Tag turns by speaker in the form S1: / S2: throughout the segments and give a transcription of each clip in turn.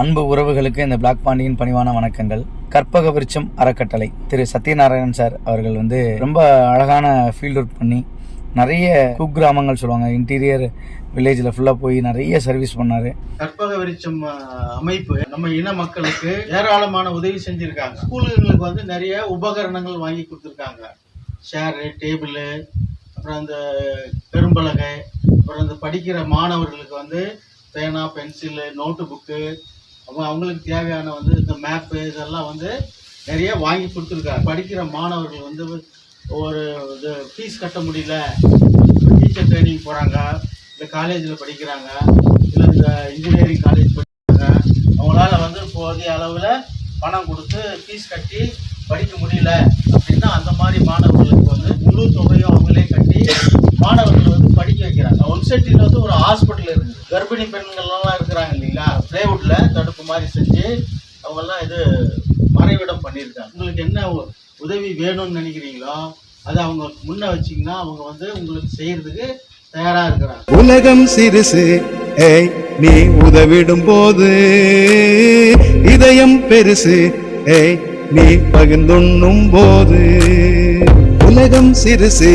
S1: அன்பு உறவுகளுக்கு இந்த பிளாக் பாண்டியின் பணிவான வணக்கங்கள். கற்பக விருச்சம் அறக்கட்டளை திரு சத்யநாராயணன் சார் அவர்கள் வந்து ரொம்ப அழகான ஃபீல்ட் ஒர்க் பண்ணி நிறைய குக்கிராமங்கள் சொல்லுவாங்க. இன்டீரியர் வில்லேஜில் ஃபுல்லாக போய் நிறைய சர்வீஸ் பண்ணார்.
S2: கற்பக விருச்சம் அமைப்பு நம்ம இன மக்களுக்கு ஏராளமான உதவி செஞ்சுருக்காங்க. ஸ்கூலுங்களுக்கு வந்து நிறைய உபகரணங்கள் வாங்கி கொடுத்துருக்காங்க. சேரு டேபிள் அப்புறம் அந்த பெரும்பலகை அப்புறம் இந்த படிக்கிற மாணவர்களுக்கு வந்து பேனா பென்சிலு நோட்டு புக்கு அவங்க அவங்களுக்கு தேவையான வந்து இந்த மேப்பு இதெல்லாம் வந்து நிறைய வாங்கி கொடுத்துருக்காங்க. படிக்கிற மாணவர்கள் வந்து ஒரு இது ஃபீஸ் கட்ட முடியல. டீச்சர் ட்ரைனிங் போகிறாங்க இல்லை காலேஜில் படிக்கிறாங்க. இல்லை இந்த இன்ஜினியரிங் காலேஜ் படிக்கிறாங்க. அவங்களால வந்து போதிய அளவில் பணம் கொடுத்து ஃபீஸ் கட்டி படிக்க முடியல அப்படின்னா அந்த மாதிரி மாணவர்களுக்கு வந்து முழு தொகையும் அவங்களே கட்டி மாணவர்கள் வந்து படிக்க வைக்கிறாங்க. ஒன் ஒன்செட்டியில் வந்து ஒரு ஹாஸ்பிட்டல் இருக்குது கர்ப்பிணி பெண்கள்லாம் இருக்கிறாங்க இல்லைங்களா? பிளேவுட்டில் மாதிரி செஞ்சு அவங்கெல்லாம் இது மறைவிடம் பண்ணியிருக்காங்க. உங்களுக்கு என்ன உதவி வேணும்னு நினைக்கிறீங்களோ அதை அவங்க முன்ன வச்சிங்கன்னா அவங்க வந்து உங்களுக்கு செய்யறதுக்கு தயாராக இருக்கிறாங்க.
S3: உலகம் சிறுசு ஏய் நீ உதவிடும் போது இதயம் பெருசு ஏய் நீ பகிர்ந்துண்ணும் போது. உலகம் சிறுசு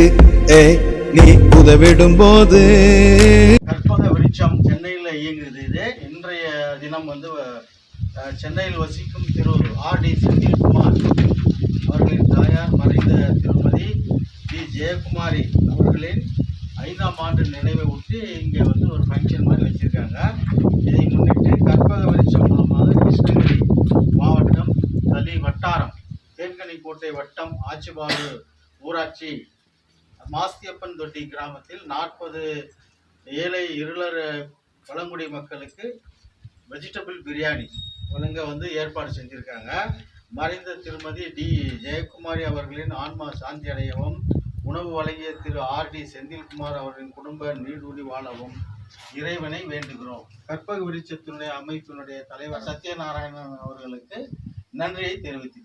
S3: ஏய் நீ உதவிடும் போது.
S2: வெளிச்சம் சென்னையில் இயங்குது இது. இன்றைய தினம் வந்து சென்னையில் வசிக்கும் திரு ஆர் டி செந்தில்குமார் அவர்களின் தாயார் மறைந்த திருமதி டி ஜெயக்குமாரி அவர்களின் ஐந்தாம் ஆண்டு நினைவை ஒட்டி இங்கே வந்து ஒரு ஃபங்க்ஷன் மாதிரி வச்சுருக்காங்க. இதை முன்னிட்டு கற்பக வெளிச்சம் மூலமாக கிருஷ்ணகிரி மாவட்டம் தளி வட்டாரம் தேன்கனிக்கோட்டை வட்டம் ஆச்சிபாடு ஊராட்சி மாஸ்தியப்பன் தொட்டி கிராமத்தில் நாற்பது ஏழை இருளர் பழங்குடி மக்களுக்கு வெஜிடபிள் பிரியாணி வழங்க வந்து ஏற்பாடு செஞ்சுருக்காங்க. மறைந்த திருமதி டி. ஜெயக்குமாரி அவர்களின் ஆன்மா சாந்தி அடையவும் உணவு வழங்கிய திரு. ஆர். டி. செந்தில்குமார் அவர்களின் குடும்ப நீடூடி வாழவும் இறைவனை வேண்டுகிறோம். கற்பக விருட்சத்தினுடைய அமைப்பினுடைய தலைவர் சத்யநாராயணன் அவர்களுக்கு நன்றியை தெரிவித்து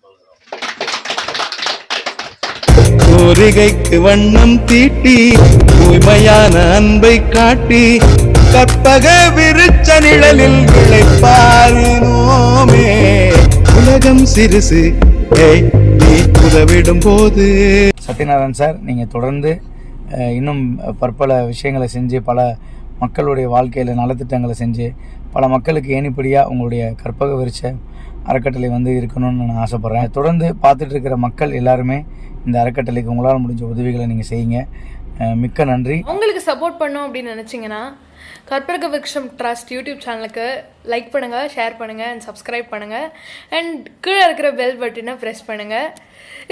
S3: கோரிகைக்கு வண்ணம் தீட்டி தூய்மையான அன்பை காட்டி கற்பக விருச்ச நிழலில் விளைப்பாரினோமே. உலகம் சிறுசு நீ உதவிடும் போது.
S1: சத்யநாதன் சார் நீங்கள் தொடர்ந்து இன்னும் பற்பல விஷயங்களை செஞ்சு பல மக்களுடைய வாழ்க்கையில் நலத்திட்டங்களை செஞ்சு பல மக்களுக்கு ஏனிப்படியாக உங்களுடைய கற்பக விரிச்ச அறக்கட்டளை வந்து இருக்கணும்னு நான் ஆசைப்பட்றேன். தொடர்ந்து பார்த்துட்டு இருக்கிற மக்கள் எல்லாருமே இந்த அறக்கட்டளைக்கு உங்களால் முடிஞ்ச உதவிகளை நீங்கள் செய்யுங்க. மிக்க நன்றி.
S4: உங்களுக்கு சப்போர்ட் பண்ணோம் அப்படின்னு நினச்சிங்கன்னா கற்பக விருட்சம் ட்ரஸ்ட் யூடியூப் சேனலுக்கு லைக் பண்ணுங்கள் ஷேர் பண்ணுங்கள் அண்ட் சப்ஸ்கிரைப் பண்ணுங்கள் அண்ட் கீழே இருக்கிற பெல் பட்டனை ப்ரெஸ் பண்ணுங்கள்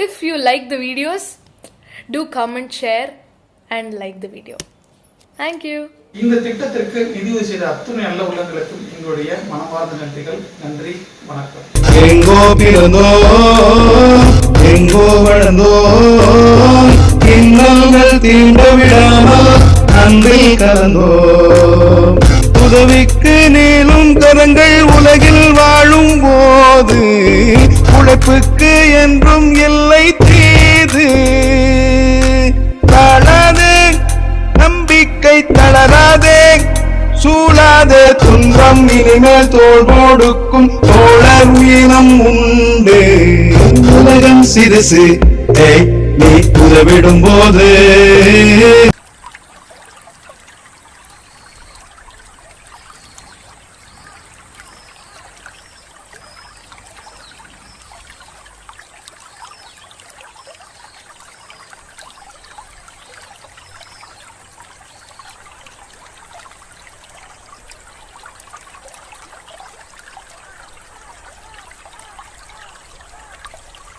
S4: if you like the videos do comment share and like the video thank you
S5: இந்த திட்டத்திற்கு நிதியுதவி செய்த அத்துணை நல்ல உள்ளங்களுக்கும் எங்களுடைய மனமார்ந்த நன்றிகள். நன்றி வணக்கம்.
S3: எங்கோ எங்கோ வளர்ந்தோம் இன்பங்கள் தீண்ட விடாமல் அன்பில் கலந்தோம் உதவிக்கு நீளும் கரங்கள் உலகில் வாழும் போது உழைப்புக்கு என்றும் இல்லை தீது. தளராதே நம்பிக்கை தளராதே சூழாத துன்பம் இனிமேல் தோல் கொடுக்கும் தோழர் உயிரம் உண்டு. உலகம் சிறுசு. நீ உதவிடும் போது